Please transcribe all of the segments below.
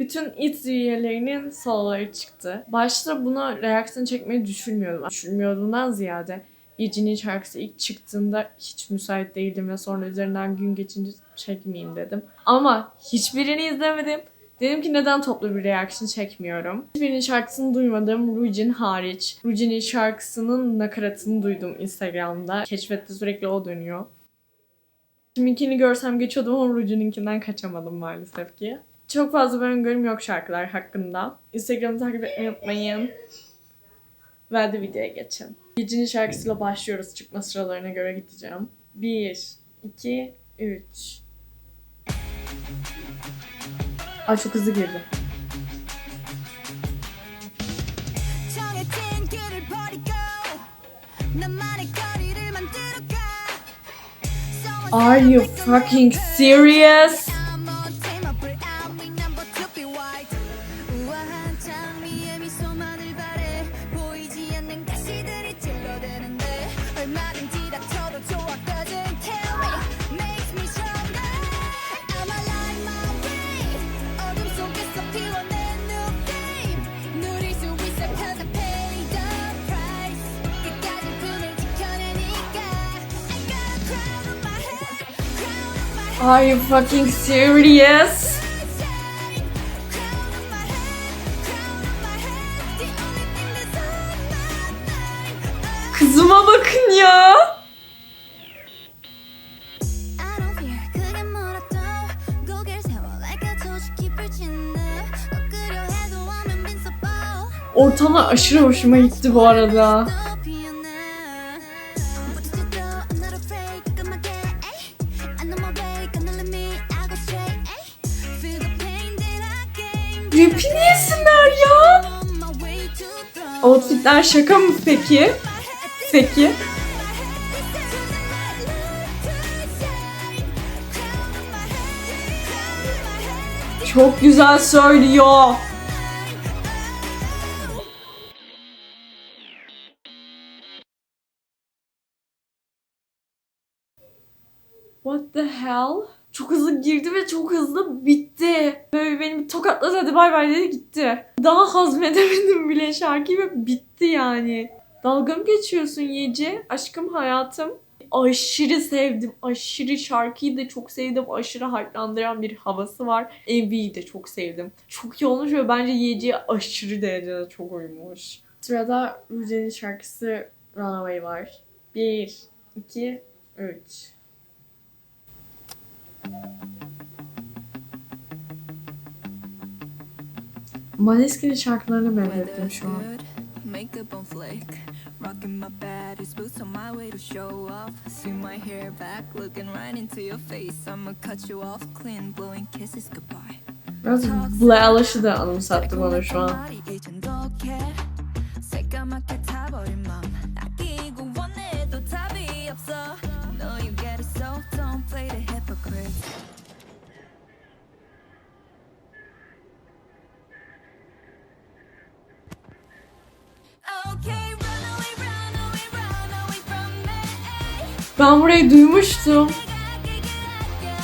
Bütün it üyelerinin soloları çıktı. Başta buna reaksiyon çekmeyi düşünmüyordum. Düşünmüyordumdan ziyade Yeci'nin şarkısı ilk çıktığında hiç müsait değildim ve sonra üzerinden gün geçince çekmeyeyim dedim. Ama hiçbirini izlemedim. Dedim ki neden toplu bir reaksiyon çekmiyorum. Hiçbirinin şarkısını duymadım Rujin hariç. Rujin'in şarkısının nakaratını duydum Instagram'da. Keşfette sürekli o dönüyor. Kiminkini görsem geçiyordum ama Rujin'inkinden kaçamadım maalesef ki. Çok fazla bir öngörüm yok şarkılar hakkında. Instagram'ı takip etmeyi unutmayın. Ve de videoya geçin. Birinci şarkısıyla başlıyoruz. Çıkma sıralarına göre gideceğim. 1, 2, 3. Ay çok hızlı girdi. Are you fucking serious? Are you fucking serious? Kızıma bakın ya. Ortamı aşırı hoşuma gitti bu arada. Rap'i yesinler ya. Outfitler şaka mı peki? Peki. Çok güzel söylüyor. What the hell? Çok hızlı girdi ve çok hızlı bitti. Böyle beni bir tokatladı hadi bay bay dedi gitti. Daha hazmedemedim bile şarkıyı ve bitti yani. Dalga mı geçiyorsun Yeci? Aşkım hayatım. Aşırı sevdim. Aşırı şarkıyı da çok sevdim. Aşırı hype'landıran bir havası var. MV'yi de çok sevdim. Çok iyi olmuş ve bence Yeci'ye aşırı derecede çok uymuş. Sırada Ruje'nin şarkısı Runaway var. 1, 2, 3. Maneskin'in şarkılarını benzettim şu an. Makeup on flick, rocking my baddest boots on my way to show off. See my hair back, looking right into your face. I'ma cut you off clean, blowing kisses goodbye. Biraz Blash'ı da anımsattı bana şu an. Ben burayı duymuştum.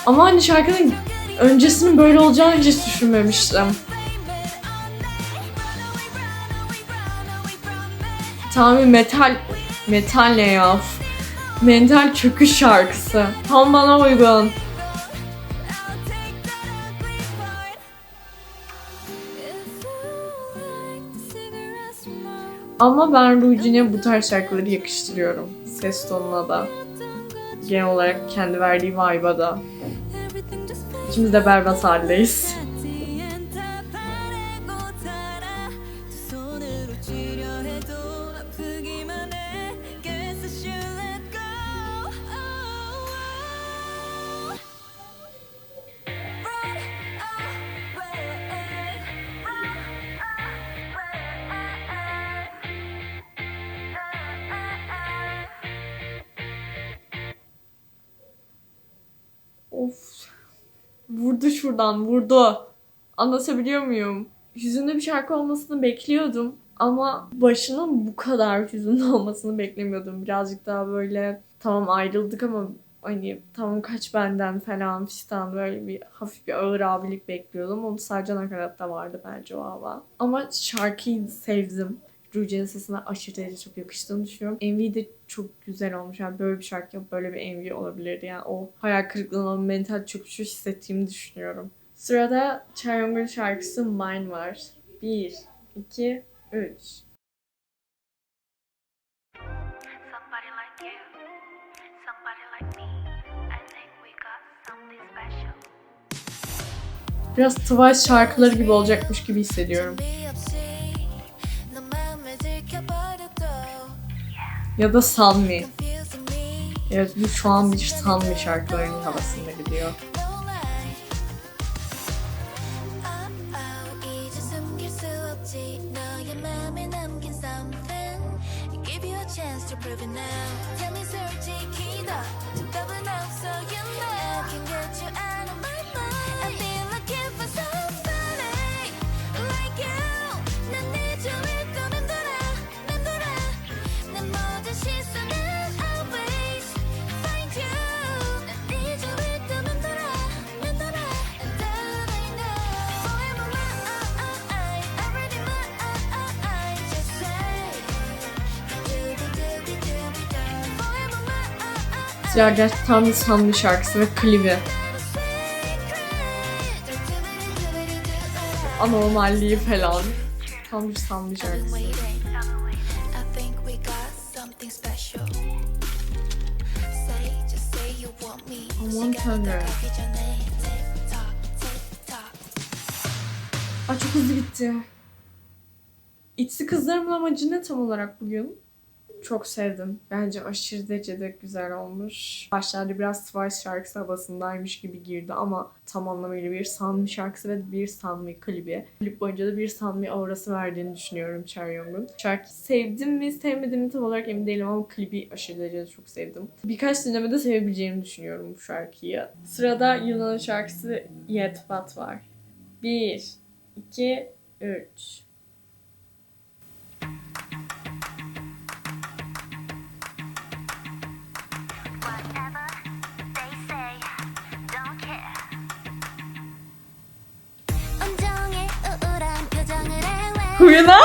Ama hani şarkının öncesinin böyle olacağını hiç düşünmemiştim. Tam bir metal... Metal ne ya? Mental çöküş şarkısı. Tam bana uygun. Ama ben Ruji'ne bu tarz şarkıları yakıştırıyorum. Ses tonuna da. Genel olarak kendi verdiği vibe'a da. İkimiz de berbat haldeyiz. Vurdu şuradan, vurdu. Anlatabiliyor muyum? Yüzünde bir şarkı olmasını bekliyordum. Ama başının bu kadar yüzünde olmasını beklemiyordum. Birazcık daha böyle tamam ayrıldık ama hani tamam kaç benden falan fistan böyle bir hafif bir ağır abilik bekliyordum. Onu sadece nakaratta vardı bence o hava. Ama şarkıyı sevdim. Ruji'nin sesine aşırı derece çok yakıştığını düşünüyorum. MV de çok güzel olmuş. Yani böyle bir şarkı böyle bir MV olabilirdi. Yani o hayal kırıklığına, mental çöküşü hissettiğimi düşünüyorum. Sırada Chaeyoung'un şarkısı Mine var. 1, 2, 3. Somebody like you, somebody like me. I think we got something special. Biraz Twice şarkıları gibi olacakmış gibi hissediyorum. Ya da me Evet bu şu an bir Sunmi şarkılarının havasında gidiyor. Serdar Tanrı'nın şarkısı ve klibi. Anormalliği falan. Tanrı Sanlı şarkısı. Aman tanrım. Aa çok hızlı gitti. İtsi kızlarımın amacı ne tam olarak bugün? Çok sevdim. Bence aşırı derecede güzel olmuş. Başlarda biraz Twice şarkısı havasındaymış gibi girdi ama tam anlamıyla bir Sunmi şarkısı ve bir Sunmi klibi. Klip boyunca da bir Sunmi aurası verdiğini düşünüyorum Chaeyoung'un. Şarkıyı sevdim mi sevmedim mi tam olarak emin değilim ama klibi aşırı derecede çok sevdim. Birkaç dinlemede sevebileceğimi düşünüyorum bu şarkıyı. Sırada Yunan'ın şarkısı Yet But var. 1, 2, 3. Huyuna.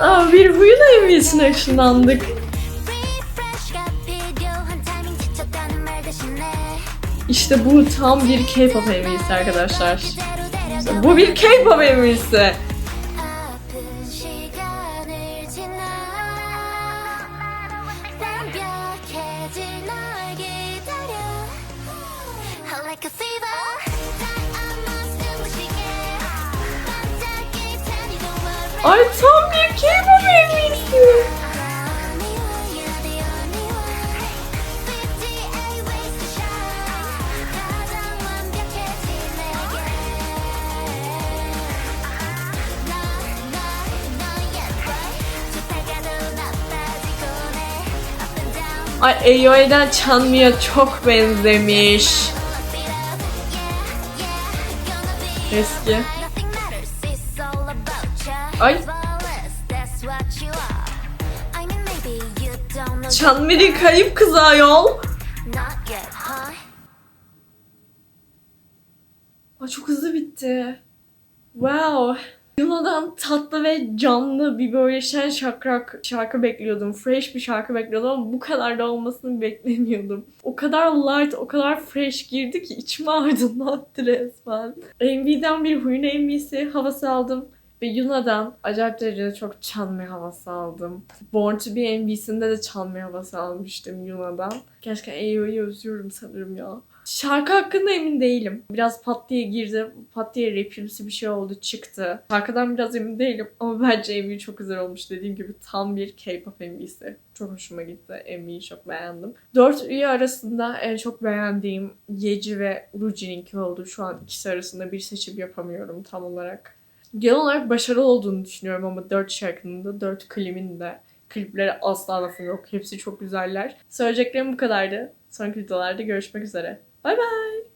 Aa, bir huyuna emniyetsin ışınlandık. İşte bu tam bir K-pop emniyeti arkadaşlar. Bu bir K-pop emniyeti. like a fever. 고내 up and down Ay AOA'den Chanmi'ye çok benzemiş. Eski. Know Chanmi'nin kayıp kızı ayol. Ay çok hızlı bitti. Wow. Yuna'dan tatlı ve canlı bir böyle şen şakrak şarkı bekliyordum. Fresh bir şarkı bekliyordum ama bu kadar da olmasını beklemiyordum. O kadar light, o kadar fresh girdi ki içime aydınlattı resmen. MV'den bir Huyun MV'si havası aldım. Ve Yuna'dan acayip derecede çok çalmaya havası aldım. Born to Be MV'sinde de çalmaya havası almıştım Yuna'dan. Gerçekten AO'yu özlüyorum sanırım ya. Şarkı hakkında emin değilim. Biraz pat diye girdi. Pat diye rapimsi bir şey oldu çıktı. Şarkıdan biraz emin değilim ama bence MV çok güzel olmuş. Dediğim gibi tam bir K-pop MV'si. Çok hoşuma gitti. MV'yi çok beğendim. Dört üye arasında en çok beğendiğim Yeji ve Ruji'ninki oldu. Şu an ikisi arasında bir seçim yapamıyorum tam olarak. Genel olarak başarılı olduğunu düşünüyorum ama dört şarkının da dört klimin de kliplere asla lafım yok. Hepsi çok güzeller. Söyleyeceklerim bu kadardı. Sonraki videolarda görüşmek üzere. Bay bay.